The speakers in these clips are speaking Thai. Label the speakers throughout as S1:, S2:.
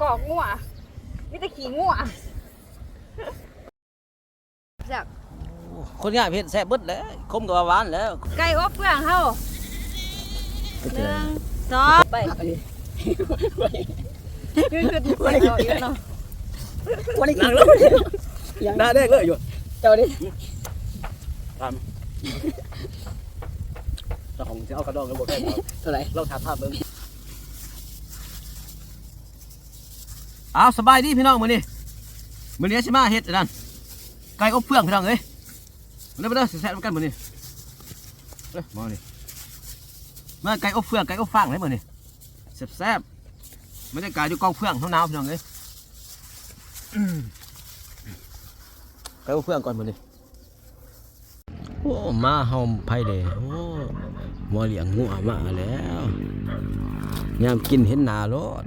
S1: ขอกงัวมีแต่ขี้งัวจาก
S2: คนง่ายเผ็ดแซ่บเบิดแล้วคมกับว่าหวานแล้ว
S1: ไก่อบเปลืองเฮาหนึ่งสองไปคือคือถูกไปเอาอีกแล้วเนาะ
S3: วันนี้
S2: นั่งลงหน้าแดงเลยอยู่
S3: เจ้าดิ
S2: เจ้าของจะเอากระดองกระบอกได้ครับ
S3: เท่าไหร่
S2: เราถ่ายภาพเบิ่ง อาสบายดีพี่น้องมื้อนี้มื้อนี้สิมาเฮ็ดอันนั่นไก่อบเฟืองพี่น้องเอ้ยมาเด้อมาเด้อสิแซ่บกันมื้อนี้เอ้ยมานี่มาไก่อบเฟืองไก่อบฟางเลยมื้อนี้แซ่บๆไม่ได้ไก่อยู่กองเฟืองเท่าหนาพี่น้องเอ้ยไก่อบเฟืองก่อนมื้อนี้โอ้มาเฮาไผเด้โอ้มาเลี้ยงงัวมาแล้วยามกินเห็นหน้ารถ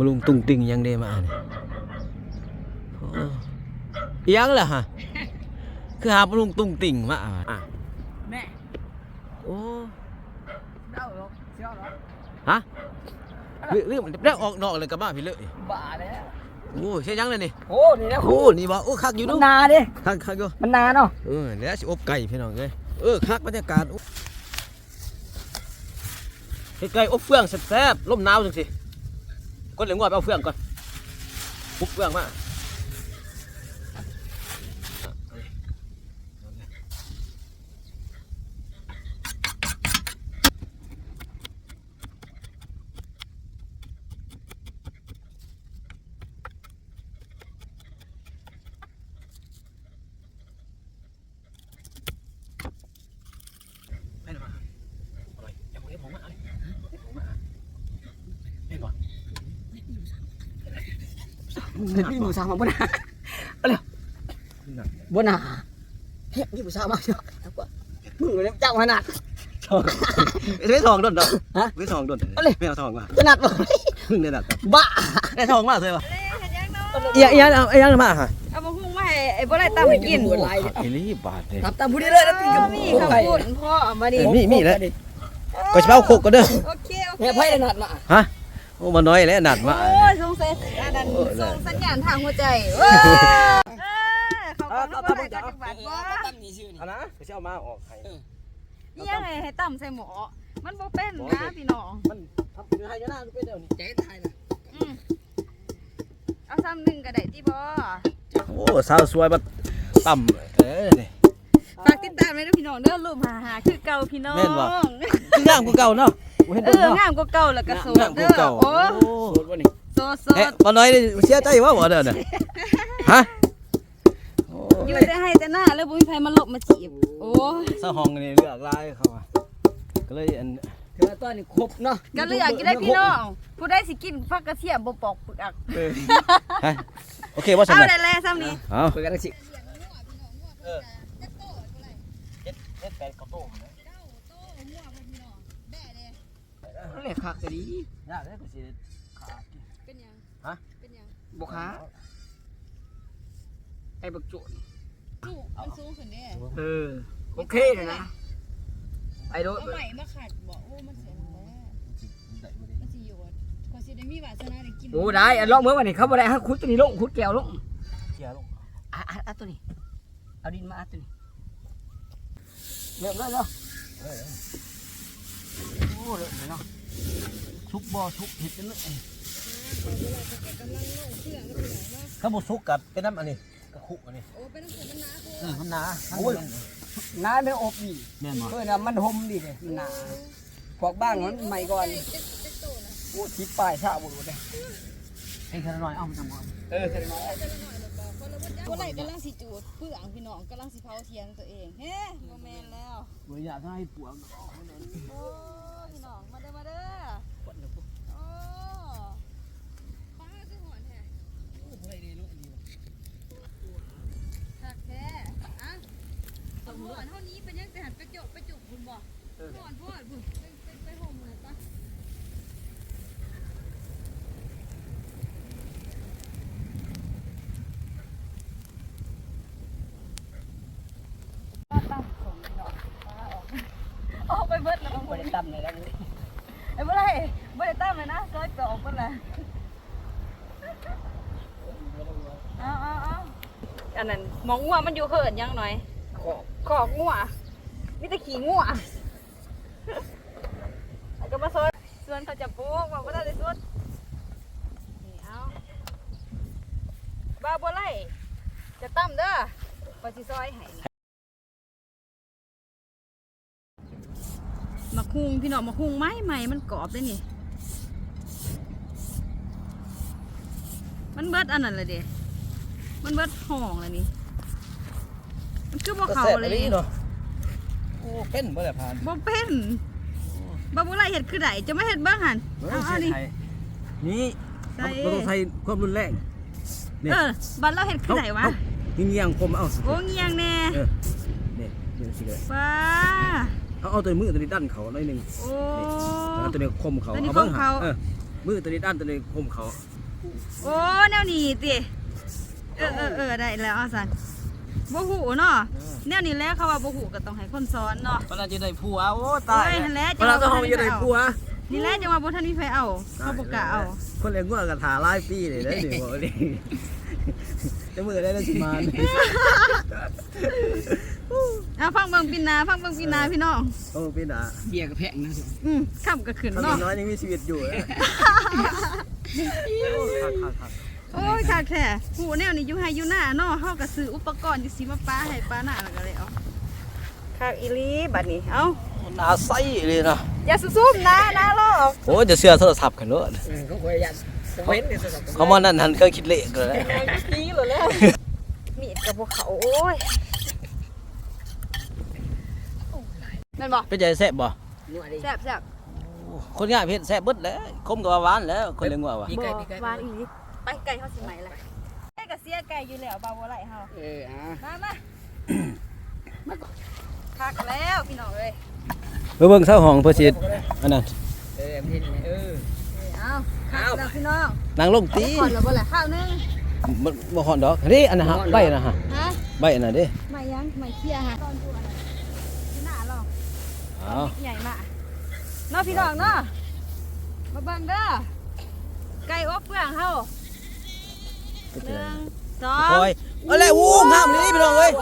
S2: มาลุงตุงติงยังได้มาเนี่ยโอ้อิหยังล่ะฮะ คือหามาลุงตุงติงมาอะ
S3: แม่
S2: โอ้
S3: เด้าหรอกเชี่ยวหรอก
S2: ฮะเรื่องเรื่องมันได้ออกนอกเลยกับมาพี่เลย
S3: บ้าแล้ว
S2: โอ้ใช่ยังเลยนี่
S3: โอ้นี่นะ
S2: โอ้นี่บ่โอ้คักอยู่
S3: มั
S2: ดู
S3: นนาดิ
S2: คักคักอยู่
S3: มันนาเนาะ
S2: เออแล้วสิอบไก่พี่น้องเอ้ยเออคักบรรยากาศโอ้เฮ็ดไก่อบเฟืองแซ่บๆลมหนาวจังสิ ก่อนเหลืองว่าไปเอาเฟืองก่อนปุ๊บเฟืองมาให้หน่อยมาเอาไปอย่ามาเรียกผมมาเอาดิเรียกผมมาเรียกก่อน
S3: เห็นพี่หมูสาวมาบ่นาเอาเร็วบ่นาเฮ้ยพี่หมูสาวมาเชียวเอากว่ามึงเนี่ยเจ้าขนาด
S2: ไม่ทองโดนดอก
S3: ฮะ
S2: ไม่ทองโดน
S3: เอาเลย
S2: ไม่เอาทองมา
S3: ขนาดบ่
S2: พึ่งได้ดัก
S3: บ้า
S2: ได้ทองมาเลยว่ะ
S1: เล่เฮ็ดยังเนาะ
S2: เอียเอียเอาเอียมาฮะ
S1: เอามาหุ้งมาให้ไอ้บ่ได้ตามให้กิน
S3: โอ้ยหลาย
S2: อิลี่บาทเลย
S3: ตับตามผู้นี้เลยนะพี่กับ
S1: มี
S3: โอ้
S1: ข้าวยปุ้นพ่อเอามาดิ
S2: มีมีแล้วก็จะเอาโคกก็เด้อ
S1: โอเคโอเค
S3: แม่ไพ่นัดมา
S2: ฮะ โอ้มาน้อยแล้วนัดมา
S1: โอ้ยสงสัยอันนั้น
S2: เออได้
S1: ส่งสัญญาณทางหัวใจเว้ยเออเขาก็บ่ได้จักบาทบ่
S3: ตั้มนี่ชื่อนี่
S2: เอานะก็จะเอามาออกให้
S1: นี่ยังไงให้ต่ำใส่หมอมันบ่เป็นนะพี่น้อง
S2: มันทำเป็นให้ยานาเป็นเดี๋ยวนี้
S3: ใจไทยนะ
S1: อืมเอาซ้ำหนึ่งก็ได้ที่บ่
S2: โอ้สาวสวยบัดต่ำเออนี่
S1: ฝากติดตามเลยนะพี่น้องเด้อรูปหาหาคือเก่าพี่น้อง
S2: แม่นบ่คืองามกว่าเก่าเนาะบ่ เห็น
S1: เอ
S2: เบิ่ง
S1: อ
S2: เนาะ
S1: งามกว่าเก่าแล้วก็โส
S2: งา
S1: ด
S2: มก
S1: เด้
S2: ว่า
S1: อ
S2: เก่า
S1: โอ้
S2: โอ้
S3: โสดวะนี่
S1: โสดโส
S2: เอ๊ะ
S1: ด
S2: บ่น้อยนี่เสียใจว่าบ่เด้อน่ะฮะโอ้
S1: อยู่แต่ให้แต่หน้าแล้วบ่มีใครมาหลบมาจีบโอ้ย
S2: เศร้าห้องนี่เลือกลายเขาอะก็เลยอัน
S3: คือว่าตอนนี้ครบเนาะ
S1: ก็เลือกกินได้พี่น้องผู้ใดสิกินผักกระเทียมบ่ปอกปึกอัก
S2: ฮะโอเคว่าสำ
S1: เอา
S2: เร็จ
S1: ได้แล้วซ้ำนี้
S2: เอา
S3: คุยกันสิ
S2: เฮ็ดเฮ็ดแปลงกระโต้นะ
S3: เรียกคักจะดี
S2: ยากเลยก็สิขาด
S1: เป็นหยัง
S2: ฮะ
S1: เป็นหยัง
S3: บ่ค้าไอ้บักโจน
S1: ลูกมันสูงขึ้นเด้
S3: เออโอเคเลยนะไอ้โด
S4: เอาใหม่มาขัดบอกโอ้มันเสียแล้วมันสิโยดกว่าสิได้มีวาสนาได้กิน
S3: โอ้ได้อันลองเมื่อวันนี้เขาบ่ได้ฮะคุดตัวนี้ลงคุดแก้วลง
S2: เกียร์ลง
S3: อะอะอะตัวนี้เอาดินมาอัดตัวนี้เริ่มเลยเนาะโอ้เริ่มเลยเนาะ
S2: ชุกบ่ชุกเฮ็ดจังได๋
S4: เวลาจะแกกำลังลงเครื่องก็เป็นอย่างเนาะ
S2: ถ้าบ่ชุกกับเป็นน้ำอันนี้กระคุอันนี้
S4: โอ้เป็นน้ำฝนมันหนาโค
S2: เออมันหนา
S3: โอ้ยน้าไม่อบดี
S2: แม่นบ่
S3: เพื่อนน่ะมันหมดีเลยมันหนาพวกบ้างมันใหม่ก่อน
S4: เจ็ดเจ็ดโตนะ
S3: โอ้ทิศปลายชาบุรุษเลย
S2: เอ้ยแค่น้อยเอามันจังบ่
S3: เออแค่น้อย
S4: จะละหน่อยหรือเปล่าคนละวันจ้าวันไหนกำลังสิจูดเพื่องพี่น้องกำลังสิเผาเทียงตัวเองเฮ้โมเมนแล้ว
S2: บ่อยากให้ปวก
S4: หอนเท่านี้เป็นยังแต่หันกรจกกรจุกบุญบอกหอนพอดบุญไปไปห่มนะจ๊ะ
S1: ออกไปเบิดแล้ว
S3: ก็บริตั้มเลยนะ
S1: ไอ้เมื่อไรบริตั้เลยนะซอยสองเมื่อไร
S4: อ๋ออ๋ออันนั้นมองว่ามันอยู่เขินยังหน่อย
S3: ขอบ
S4: ขอกงัวมีแต่ขี้งัวแล้วก็มาซอยส่วนเขาจะปลูกว่าบ่ได้ส่วนนี่เอาบาบ่ไล่จะตั้มเด้อว่าสิซอยให้มาคุงพี่น้องมาคุงไม้ใหม่มันกรอบได้นี่ มันเบิดอันนั้นเลยเด้มันเบิดห้องเลยนี่ มันคือบ่เขาเลย
S2: เนาะโอ้เป็นบ่ได้ผ่าน
S4: บ่เป็นบ่บ่ไรเฮ็ดคือไดจะไม่เฮ็ดเบิ่งหั่นเอาเอาดิ
S2: นี่
S4: ใส่
S2: เราต้องใช้ความรุนแรงนี่
S4: เออบัดเราเฮ็ดคือไดวะ
S2: ยิงเงียงคมเอาสิ
S4: โอ้เงียงแน่
S2: เออนี่นี่สิเลย
S4: ฟ้า
S2: เอาเอาตัวมือตัวนี้ดันเขาหน่อยหนึง
S4: โอ้
S2: แล้วตัวนี้คมเขา
S4: ตัวนี้
S2: เอาเบิ่ง
S4: คมเขา
S2: เออมือตัวนี้ดันตัวนี้คมเขา
S4: โอ้แนวนี้ติเออเออเออได้แล้วเอาซั่น บ่ฮู้เนาะแนวนี้แหล้วเขาว่าบ่ฮู้ก็ต้องให้คนสอนเนาะ
S2: เวลาจะได้ผัวโอ้
S4: ตายนั่นแหละ
S2: เวลาต้องเอาจะได้ผัว
S4: นี่แหละจังว่าบ่ทันมีไฟเอาเขาบ่กล้าเอา
S2: คนเลี้ยงงัวกระถาหลายปีเลยได้ดิบอกดิจะมือได้แล้วสิมาเนี่ย
S4: เอาฟังเบิ่งปีนาฟังเบิ่งปีนาพี่น้อง
S2: โอ้พี่น่ะ
S3: เบียร์กับแพงนะสิ
S4: อืมค่ำก็ขึ้น
S2: เขา
S4: เนาะ
S2: น้อยยังมีชีวิตอยู่นะโอ้คักคักคัก
S4: โอ้ยค่ะแค่หูแนวนี้อยู่ให้อยู่หน้าเนาะเฮาก็ซื้ออุปกรณ์อยู่สิมาป้าให้ป้าหน้าแล้วก็เลยเอาคักอีหลีบัดนี้เอ้า
S2: หน้าใสเลยนะ
S4: อย่าซุ่มๆนะนะลอก
S2: โอ้จะเสื้อโทรศัพท์กันเนอะ
S3: เออเขาเคยยันเว้นเนี่ยสำหรับ
S2: เขามานั่นหันเคยคิดเละกันเลย
S4: กี้หลดแล้วมีดกับพวกเขาโอ้ยแม่นบ่
S2: เป็นใจแซ่บบ่
S3: นวดดิ
S4: แซ่บแซ่บ
S2: คนง่ายเพชรแซ่บเบิดแล้วคมกับว่าหวานแล้วคนเลี้ยงงัวว่ะ
S3: ปีไก่ปีไก่
S4: หวานอีหลี ไปไก่เฮาสิใหม่ละไก่ก็เสียไก่อยู่แล้วบ่าวบ่ไหลเฮา
S3: เอออะ
S4: มามามาคักแล้วพี่น้องเอ้ย
S2: เบิ่งเศร้าห้องเพื่อสิอันนั้น
S3: เออพี่เออ
S4: เอาคักแล้วพี่น้อง
S2: นางลงตี
S4: ก่อนแล้วบ่ล่ะข้าวนึง
S2: บ่บ่ฮอนดอกนี่อันนั้นฮะใบอันนะฮะ
S4: ฮะ
S2: ใบอันนั้นเด้
S4: ไม่ยังไม่เคลียร์ฮะตอนตัวนะที่หน้าเรา
S2: เอา
S4: ใหญ่มากเนาะพี่น้องเนาะมาเบังเด้อไก่อบเปลืองเฮา หนึ่งสอง
S2: คอยเอาแล้วอู้งามเลยพี่น้องเอ้ย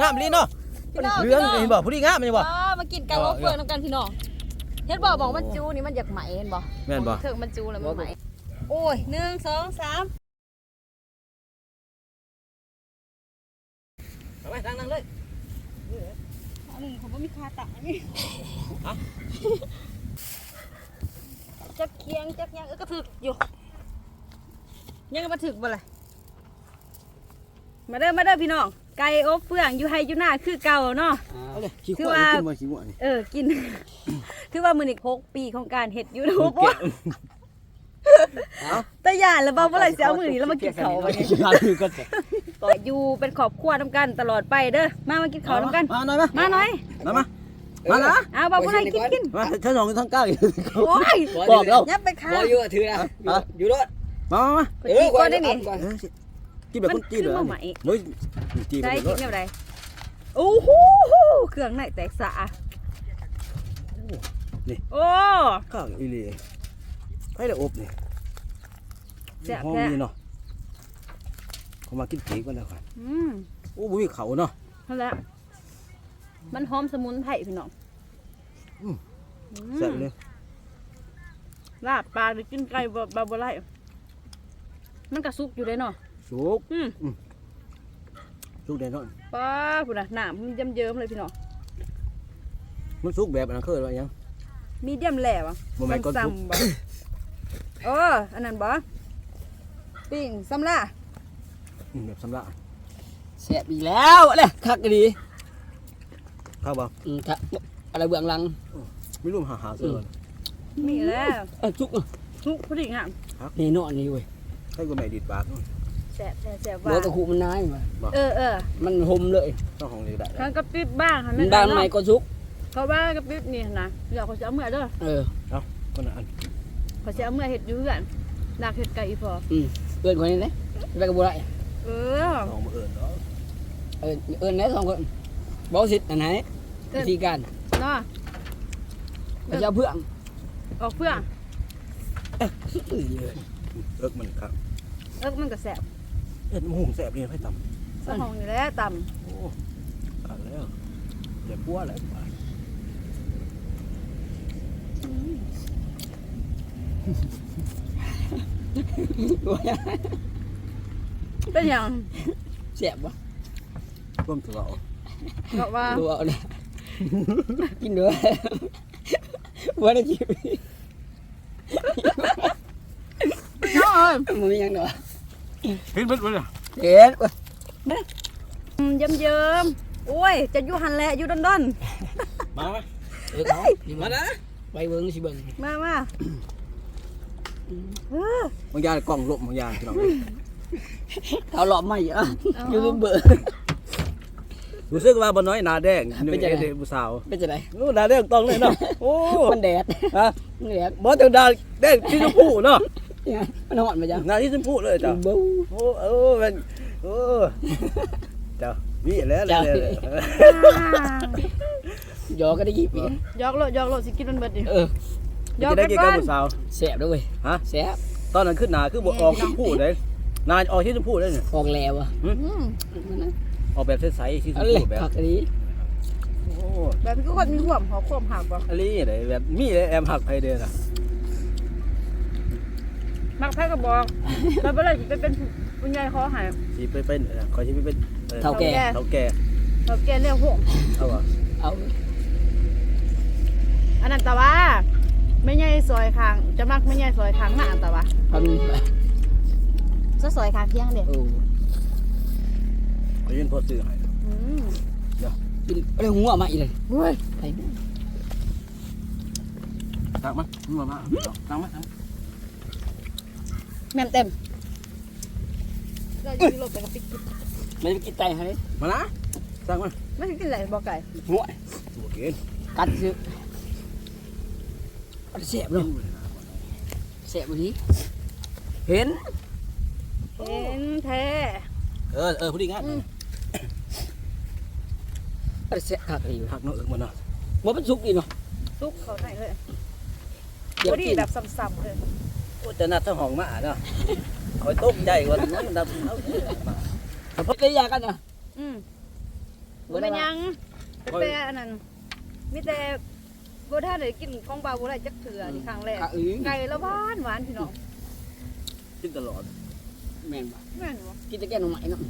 S2: งามเลยเนาะ
S4: พี่น้อง
S2: เหลืองเห็นบ่ผู้ดีงามแม่นบ่
S4: อ๋อมากินไก่อบเปลืองนำกันพี่น้องเห็นบ่บอกมันจูนี่มันอยากไหมเห็นบ่
S2: แม่นบ่
S4: เถิงมันจูแล้วมันไหมโอ้ยหนึ่งสองสาม
S2: เอาไปนั่งๆเลย
S4: อันหนึ่งผมว่ามีคาตักนี่จักเคียงจักยังเออก็ถึกอยู่ ยังมาถึกบ่ล่ะมาเด้อมาเด้อพี่น้อง ไก่อบเฟืองอยู่ไฮอยู่หน้าคือเก่าเนาะ
S2: เอาเลยขี้
S4: คื
S2: ข
S4: อ
S2: วด
S4: ว่า
S2: กินบ่ขี้ขวดนี่
S4: เออกิน คือว่ามือนี่หกปีของการเห็ดยูทูบ
S2: เก็บ
S4: แต่ยานแล้วบอกว่าอะไรจะเอามือนี้แล้วมากินเขาว
S2: ไป
S4: วันนี้
S2: กินร้านอื่นก็จะ
S4: อยู่เป็นครอบครัวน้ำกันตลอดไปเด้อมามากินเขาวน้ำกัน
S2: มาหน่อยมา
S4: มาหน่อย
S2: มามามานะ
S4: เอาบอกว่าอะไรกินกิน
S2: มาฉันสองทั้งเก้าอยู่
S4: โอ้ย
S2: บอกแล้ว
S4: ยับไปค่ะ
S3: บออยู่ถือนะอยู่รถ
S2: มามามา
S4: ไปกินก่อนได้นี่
S2: เออสิกินแบบคนจีนเหรอ
S4: มันคือมาใหม่
S2: เฮ้ยจีน
S4: ใช่
S2: ไป
S4: กิน
S2: เลย
S4: แนวใดโอ้โหเครื่องในแตกสะโอ้
S2: ข้าวอีหลีไผ่ละอบนี่
S4: แซ่บ
S2: หอม
S4: แท้
S2: นี่เนาะเขามากินปีกกันแล้วค่ะ
S4: อืม
S2: โอ้บุ้ยเขาเนาะ
S4: นั่นแหละมันหอมสมุนไพรพี่น้อง
S2: อืม
S4: อื
S2: แซ่บ
S4: ม
S2: เลย
S4: ลาบปลาหรือกินไก่บบบบ่ไร มันกระซุกอยู่เลยเนาะ
S2: สุก
S4: อืม
S2: สุกแน่นอน
S4: ป้าพุ่นน่ะหนามมันเยิ้มๆเลยพี่น้อง
S2: มันสุกแบบอันนั้นเคยว่าหยัง
S4: มีเดียมแหล่บ่
S2: บ่แม่นก้อนซุป
S4: ซ้ำบ่เอออันนั้นบ่ปิ้งซ้ำล่ะ
S2: อืมแบบสำลัก
S3: แสบอีกแล้วเลยคักดี
S2: ข้าวบ่
S3: อืมครับอะไรเบื้องหลัง
S2: ไม่รู้หาหาเสื้อ
S4: มีแล้ว
S3: เออทุก
S4: ทุกพอดีงาม
S3: นี่นอนนี่เว้ย
S2: ให้กูแม่ดีดปาก
S4: แซ่บแซ่บแซ่บ
S3: ร
S4: ว่า
S3: ถตะคุมันนายมา
S4: เออเออ
S3: มันหมเลย
S2: ต้องของเลยได้
S4: ข้างกระปิบบ้างค่ะ
S3: มันบ้านใหม่ก็ซุก
S4: เขาบ้านกระปิบนี่นะเดี๋ยวเขาจะเอาเมื่อเด้อ
S3: เออ
S2: ก็น่ะอัน
S4: เขาจะเอาเมื่อเห็ดอยู่เพื่อนดักเห็ดไก่อีพอ
S3: เอินคนนี้เลยไปกับบัวไร
S4: เออ
S2: ต้องมาเอิ้นเนาะ
S3: เอินเอินไหนสองคนบอสิทธิ์อันไหนวิธีการ
S4: เนาะ
S3: เขาจะเอาเพื่อง
S4: ออกเพื่อน
S3: เอ้ย
S2: เอิกมันครับ
S4: เอิกมันก็แซ่บ
S2: เอิ้นหุงแซ่บนี่ให้ต
S4: สมองอยู่แล้วต่
S2: โอ้ตัดแล้วเดี๋ยวปัวเลย
S3: ตัวยังำ
S4: เป็นหยัง
S3: เสียบวะ
S2: ร่วมถือเอา
S4: บอกว่า
S3: ตัวเอาเลยกินด้วยว่าได้กิน
S4: น้องเอ้ ย
S3: มึงมียังเนาะ
S2: เห็นเบิดเลย
S3: เด็ด
S4: อืมเยิ้มเยิ้มๆโอ้ย จะอยู่หันแหละอยู่ดอนดอน
S2: มาไหม
S3: เออเอามานะไปเบิ้งสิเบิ้ง
S4: ๆมามาเออบา
S2: งอย่างกล่องลบบางอย่างพี่น้อง
S3: เอาหลอมมาเยอะยูทูบเบอร์
S2: รู้สึกว่าบ่น้อยหนาแดง
S3: เป็นจังไง
S2: เด็กผู้สาว
S3: เป็นจะไง
S2: โอ้หนาแดงต้องเลยเนาะโอ้
S3: มันแดด
S2: ฮะ
S3: มันแดด
S2: บ่แต่หนาแดงที่ชมพูเนาะ
S3: เนี่ยมันหอนมาจัง
S2: หน้าที่ชมพูดเลยจ้ะ
S3: บู
S2: โอ้เออมันโอ้จ้ะวิแล้วเลยย
S3: อกก็ได้ยิบอี
S4: ยอกโลดยอกโลดสิกินมันเบิดดิ
S3: เออ
S4: ยอก
S2: ได้
S4: กัน
S2: กิน
S4: ก่
S2: กั
S4: บ
S2: สาว
S3: แสบด้วย
S2: ฮะ
S3: แสบ
S2: ตอนนั้นขึ้นหนาคือบออกชมพูดเลยนายออกที่ชมพูดเลยเนี่ย
S3: ออกแล้วอะ
S4: อ
S2: อกแบบใสๆที่ชม
S3: อะ
S2: พูดแบบ
S3: นี้
S4: แบบนี้ก็คนมีห่วมหอควมหักบ่
S2: อันนี้ไหนแบบมีแอมหักไผเด้อน่ะ
S4: มักแพ้ก็บอกแล้วเมื่อไหรสิไปเป็นผู้ใหญ่ขอใหาย
S2: สิไปเป็นเออขอสิไปเป็นออ
S3: เท่าแก่
S2: เท่าแก่
S4: เราแกเรียกห่วง
S2: เอาว่ะ
S3: เอา
S4: อันนั้นแต่ว่าไม่ใหญ่ซอยคางจะมักไม่ใหญ่ซอยคางหน้าแต่ว่า
S3: ทำ
S4: ซะซอยคางเพียงเด็ด
S3: โอ้
S2: ขอยืนพอซื้อให้
S4: อืม
S3: กินอะไรหัวมาอีกเลย
S4: เฮ้ย
S3: ไป
S2: ตักมามามาตักมา
S4: แม่นเต็มเราอยู่รถไปกับปิ๊ก
S3: มันจะกินไก่ให้
S2: มานะตักมา
S4: ไม่ใช่กินอะไรบอกไก่
S3: หัว
S2: บ่กิน
S3: กัดซื้อเอาแสบเนาะแสบวันนี้เห็น
S4: เห็นแท้
S2: เออเออพอดีงั้น
S3: เอาแสบผักอันนี้
S2: หักเนาะเอิกมันเนาะ
S3: ว่ามันสุกดีเนาะ
S4: ซุกเขาไหนเลย
S3: เดี๋ยว
S4: พอดี
S3: กิน
S4: แบบซ้ำๆเลย
S2: โอ้จะนัดทั้งห้องมาเนาะคอยตกใจว่านั้นดับเอา
S3: พบกันยากันนะ
S4: อืม
S3: บ่
S4: เป็นหยังเป็นแต่อันนั้นมีแต่บ่ท่านได้กินของเบาบ่ได้จักเถื่อนี่ครั้งแรก
S3: กะอื้อ
S4: ไก่ละหวานหวานพี่น้อง
S2: กินตลอด
S3: แม่นบ่
S4: แม่นบ่
S3: กินแตะแกงหน่อไม้เนาะ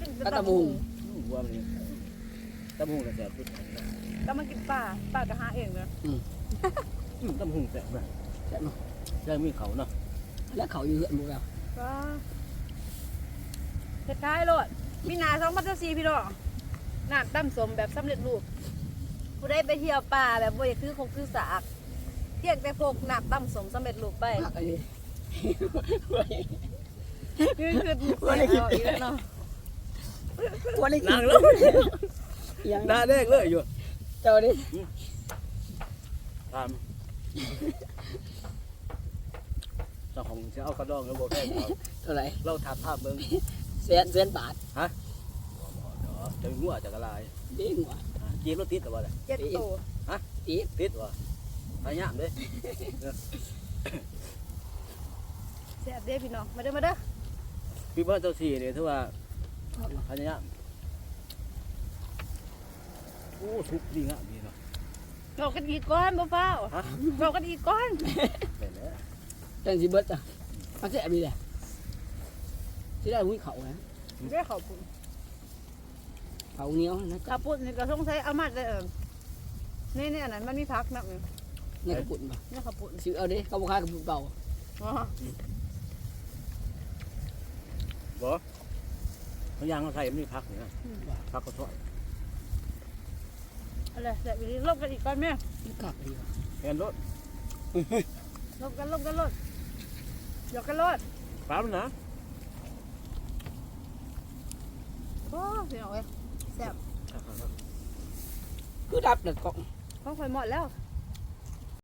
S4: กิน
S3: กระตะบุง
S2: ว่ามันตำหุงแซ่บสุด
S4: ก็มากินปลาปลาก็หาเองเด้อ
S2: ตำหุงแซ่บ
S3: แซ่บเนาะ
S2: ได้มีเขาเนาะ
S3: แล้วเขาอยู่เฮือนบ่แล้ว
S4: ก็เฮ็ดท้ายโลดมีหนา2004พี่น้องน้ำตั้มสมแบบสำเร็จรูปผู้ใดไปเที่ยวป่าแบบบ่อยากคือคงคือสากเพียงแต่พกน้ำตั้มสมสำเร็จรูปไป
S3: ผักอันนี้
S4: คือคือเอาอีกแล้วเนาะ
S3: วันนี้
S2: นั่งแล้ว
S3: ยัง
S2: หน้าแดงเลยอยู่
S3: เจ้าดิ
S2: ตาม เจ้าของจะเอากระดองแล้วบอกได้เรา
S3: เท่าไหร่
S2: เราถามภาพเบิ้ง
S3: แสนแสนบาท
S2: จะงัวจะกระลาย
S3: ดีหัว
S2: จีบรถติดหรือเปล่า
S4: เจ็ดตัว
S3: ตีด
S2: ติดวะพยายามเด้
S4: แซ่บเด้พี่น้องมาเด้อมาเด้อ
S2: พี่ว่าเจ้าสี่เนี่ยถือว่าพยายามโอ้ทุกดีงามดีเนาะ
S4: เรากันอีกก้อนบ่เฝ้า
S2: ฮะ
S4: เรากันอีกก้อน
S2: เป็นแล้ว
S3: จังสิเบิดจ้ะมันแสบดีแหละสิได้หุ้ยเขานะ
S4: ได้ขอบคุณ
S3: เขาเหนียวนะ
S4: กระปุกนี่ก็สงสัยเอามาได้เออนี่นี่อันนั้นมันมีพักนะนี่
S3: ในกระปุ่นป่ะ
S4: นี่กระปุก
S3: ซื้อเอาดิเขาบอกขายกระปุ่นเปล่า
S4: อ๋อ
S2: พยายามเขาใส่ไม่พักเนี่ยนะพักก็ถอย
S4: อะไรแซ่บอีหลีลบกันอีกก้อนแม่
S3: มันกลับดีว่ะ
S2: แอนรถ
S4: ลบกันลบกันลด หยอกกันลด
S2: ปั๊มนะ
S4: โอ้พี่น้องเอ้ยแซ่บ
S3: คือดับเลยกล่อง
S4: ของข่อยหมดแล้ว
S2: เ